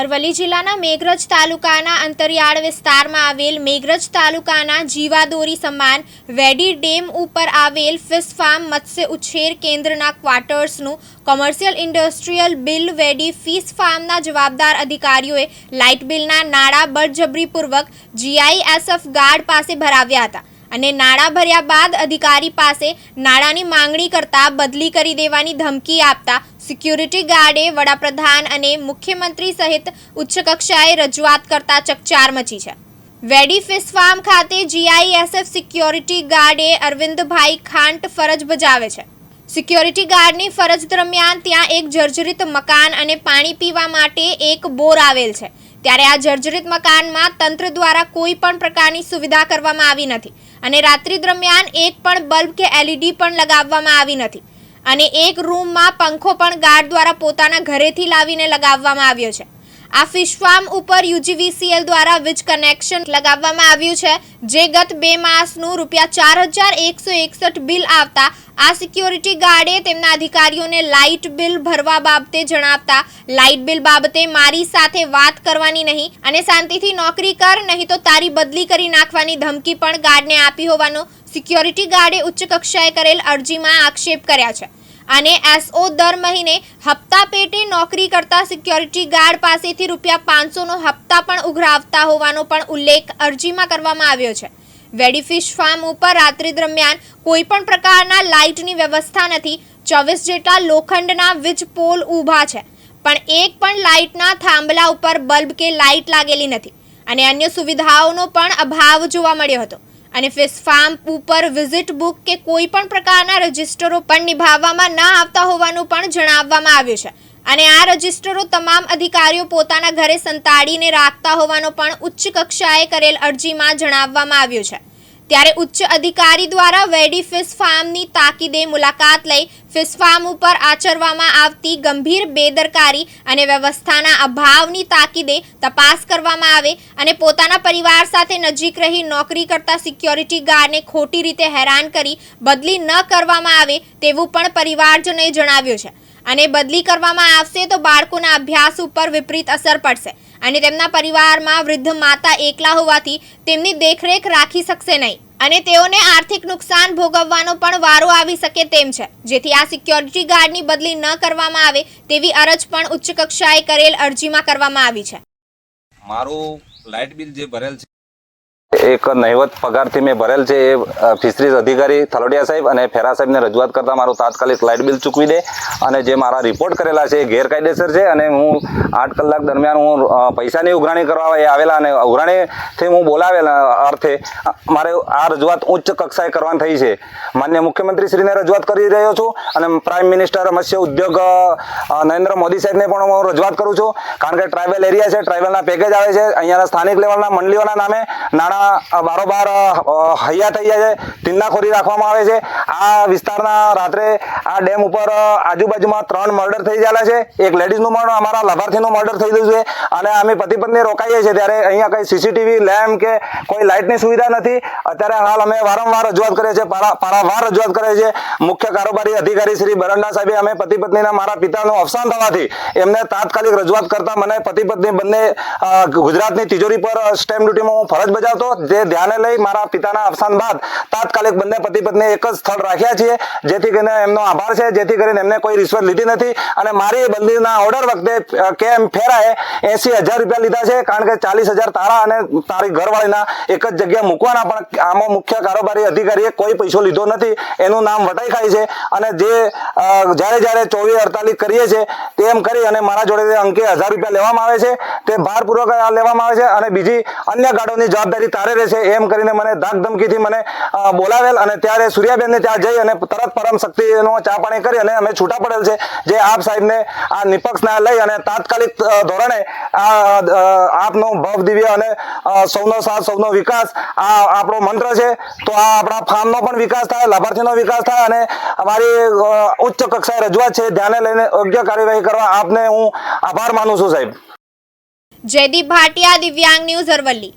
અરવલ્લી જિલ્લાના મેઘરજ તાલુકાના અંતરિયાળ વિસ્તારમાં આવેલ મેઘરજ તાલુકાના જીવાદોરી સમાન વેડી ડેમ ઉપર આવેલ ફિશ ફાર્મ મત્સ્ય ઉછેર કેન્દ્રના ક્વાર્ટર્સનું કોમર્શિયલ ઇન્ડસ્ટ્રીયલ બિલ વેડી ફિશ ફાર્મના જવાબદાર અધિકારીઓએ લાઇટ બિલના નાણાં બળજબરીપૂર્વક જીઆઈએસએફ ગાર્ડ પાસે ભરાવ્યા હતા અને નાણાં ભર્યા બાદ અધિકારી પાસે નાણાંની માંગણી કરતા બદલી કરી દેવાની ધમકી આપતા સિક્યુરિટી ગાર્ડે વડાપ્રધાન અને મુખ્યમંત્રી સહિત ઉચ્ચ કક્ષાએ રજૂઆત કરતા ચકચાર મચી છે. વેડી ફિશ ફાર્મ ખાતે જીઆઈએસએફ સિક્યોરિટી ગાર્ડે અરવિંદભાઈ ખાંટ ફરજ બજાવે છે. સિક્યોરિટી ગાર્ડની ફરજ દરમિયાન ત્યાં એક જર્જરિત મકાન અને પાણી પીવા માટે એક બોર આવેલ છે. ત્યારે આ જર્જરિત મકાનમાં તંત્ર દ્વારા કોઈ પણ પ્રકારની સુવિધા કરવામાં આવી નથી અને રાત્રિ દરમિયાન એક પણ બલ્બ કે એલઈડી પણ લગાવવામાં આવી નથી. અને એક રૂમમાં પંખો પણ ગાર્ડ દ્વારા પોતાના ઘરેથી લાવીને લગાવવામાં આવ્યો છે. આ ફિશ ફાર્મ ઉપર યુજીવીસીએલ દ્વારા વીજ કનેક્શન લગાવવામાં આવ્યું છે, જે ગત બે માસનું રૂપિયા ચાર હજાર એકસો એકસઠ બિલ આવતા આ સિક્યોરિટી ગાર્ડે તેમના અધિકારીઓને લાઇટ બિલ ભરવા બાબતે જણાવતા લાઇટ બિલ બાબતે મારી સાથે વાત કરવાની નહીં અને શાંતિથી નોકરી કર, નહીં તો તારી બદલી કરી નાખવાની ધમકી પણ ગાર્ડને આપી હોવાનો સિક્યોરિટી ગાર્ડે ઉચ્ચ કક્ષાએ કરેલ અરજીમાં આક્ષેપ કર્યા છે. અને એસઓ દર મહિને હપ્તા પેટે નોકરી કરતા સિક્યોરિટી ગાર્ડ પાસેથી રૂપિયા પાંચસોનો હપ્તા પણ ઉઘરાવતા હોવાનો પણ ઉલ્લેખ અરજીમાં કરવામાં આવ્યો છે. વેડી ફિશ ફાર્મ ઉપર રાત્રિ દરમિયાન કોઈ પણ પ્રકારના લાઇટની વ્યવસ્થા નથી. ચોવીસ જેટલા લોખંડના વીજ પોલ ઊભા છે. પણ એક પણ લાઇટના થાંભલા ઉપર બલ્બ કે લાઇટ લાગેલી નથી. અને અન્ય સુવિધાઓનો પણ અભાવ જોવા મળ્યો હતો. અને ફિશ ફાર્મ ઉપર વિઝિટ બુક કે કોઈ પણ પ્રકારના રજિસ્ટરો પણ નિભાવવામાં ન આવતા હોવાનું પણ જણાવવામાં આવ્યું છે. અને આ રજિસ્ટરો તમામ અધિકારીઓ પોતાના ઘરે સંતાડીને રાખતા હોવાનો પણ ઉચ્ચ કક્ષાએ કરેલ અરજીમાં જણાવવામાં આવ્યું છે. ત્યારે ઉચ્ચ અધિકારી દ્વારા વેડી ફિશ ફાર્મની તાકીદે મુલાકાત લઈ ફિશ ફાર્મ ઉપર આચરવામાં આવતી ગંભીર બેદરકારી અને વ્યવસ્થાના અભાવની તાકીદે તપાસ કરવામાં આવે અને પોતાના પરિવાર સાથે નજીક રહી નોકરી કરતા સિક્યોરિટી ગાર્ડને ખોટી રીતે હેરાન કરી બદલી ન કરવામાં આવે તેવું પણ પરિવારજનોએ જણાવ્યું છે. અને બદલી કરવામાં આવશે તો બાળકોના અભ્યાસ ઉપર વિપરીત અસર પડશે. અને તેમના પરિવારમાં વૃદ્ધ માતા એકલા હોવાથી તેમની દેખરેખ રાખી શકશે નહીં. અને તેઓને આર્થિક નુકસાન ભોગવવાનો પણ વારો આવી શકે તેમ છે. જેથી આ સિક્યોરિટી ગાર્ડની બદલી ન કરવામાં આવે તેવી અરજ પણ ઉચ્ચ કક્ષાએ કરેલ અરજીમાં કરવામાં આવી છે. મારું લાઇટ બિલ જે ભરેલ છે એક નહિવત પગારથી મેં ભરેલ છે એ ફિશરીઝ અધિકારી થલોડિયા સાહેબ અને ફેરા સાહેબને રજૂઆત કરતાં મારું તાત્કાલિક લાઇટ બિલ ચૂકવી દે અને જે મારા રિપોર્ટ કરેલા છે એ ગેરકાયદેસર છે અને હું આઠ કલાક દરમિયાન હું પૈસાની ઉઘરાણી કરવા એ આવેલા અને ઉઘરાણીથી હું બોલાવેલા અર્થે મારે આ રજૂઆત ઉચ્ચ કક્ષાએ કરવાની થઈ છે. માન્ય મુખ્યમંત્રીશ્રીને રજૂઆત કરી રહ્યો છું અને પ્રાઇમ મિનિસ્ટર મત્સ્ય ઉદ્યોગ નરેન્દ્ર મોદી સાહેબને પણ હું રજૂઆત કરું છું. કારણ કે ટ્રાઇબલ એરિયા છે, ટ્રાઇબલના પેકેજ આવે છે. અહીંયાના સ્થાનિક લેવલના મંડળીઓના નામે નાણાં અ, બારોબાર હૈયા થઈ જાય છે તિન્નાખોરી રાખવામાં આવે છે. આ વિસ્તારના રાત્રે આ ડેમ ઉપર આજુબાજુમાં ત્રણ મર્ડર થઈ ગયેલા છે. એક લેડીઝનું મર્ડર અમારા લાભાર્થીનું મર્ડર થઈ ગયું છે. અને અમે પતિ પત્ની રોકાઈએ છીએ. ત્યારે અહીંયા કંઈ સીસીટીવી લેમ્પ કે કોઈ લાઇટની સુવિધા નથી. અત્યારે હાલ અમે વારંવાર રજૂઆત કરીએ છીએ પારાવાર રજૂઆત કરીએ છીએ. મુખ્ય કારોબારી અધિકારી શ્રી બરંડા સાહેબે અમે પતિ પત્નીના મારા પિતાનું અવસાન થવાથી એમને તાત્કાલિક રજૂઆત કરતા મને પતિ પત્ની બંને ગુજરાતની તિજોરી પર સ્ટેમ્પ ડ્યુટીમાં હું ફરજ બજાવતો જે ધ્યાને લઈ મારા પિતાના અવસાન બાદ તાત્કાલિક બંને પતિ પત્ની એક જ સ્થળ રાખ્યા છીએ, જેથી કરીને એમનો આભાર છે, જેથી કરીને એમને કોઈ રિશ્વત લીધી નથી. અને મારી બદલીના ઓર્ડર વખતે કેમ ફેરાએ એસી હજાર રૂપિયા લીધા છે, કારણ કે ચાલીસ હજાર તારા અને તારી ઘરવાળીના એક જ જગ્યાએ મૂકવાના, પણ આમાં મુખ્ય કારોબારી અધિકારીએ કોઈ પૈસો લીધો નથી. એનું નામ વટાઈ ખાય છે અને જે જ્યારે જ્યારે ચોવીસ અડતાલીસ કરીએ છીએ, તેમ કરી અને મારા જોડે અંકે હજાર રૂપિયા લેવામાં આવે છે. તે ભારપૂર્વક લેવામાં આવે છે અને બીજી અન્ય ગાડોની જવાબદારી તારે રહેશે એમ કરીને મને ધાક ધમકીથી મને બોલાવેલ અને ત્યારે સૂર્યાબેનને ત્યાં જઈ અને તરત પરમ શક્તિનો ચા પાણી કરી અને અમે છૂટા પડેલ છે, જે આપ સાહેબને આ નિપક્ષના લઈ અને તાત્કાલિક ધોરણે આ આપનો ભવ દિવ્ય અને સૌનો સાથ, સૌનો વિકાસ, આ આપણો મંત્ર છે, તો આ આપણા ફાર્મનો પણ વિકાસ થાય, લાભાર્થીનો વિકાસ થાય અને અમારી ઉચ્ચ કક્ષાએ રજૂઆત છે, ધ્યાને લઈને યોગ્ય કાર્યવાહી કરવા આપને હું આભાર માનું છું સાહેબ. જયદીપ ભાટિયા, દિવ્યાંગ ન્યૂઝ અરવલ્લી.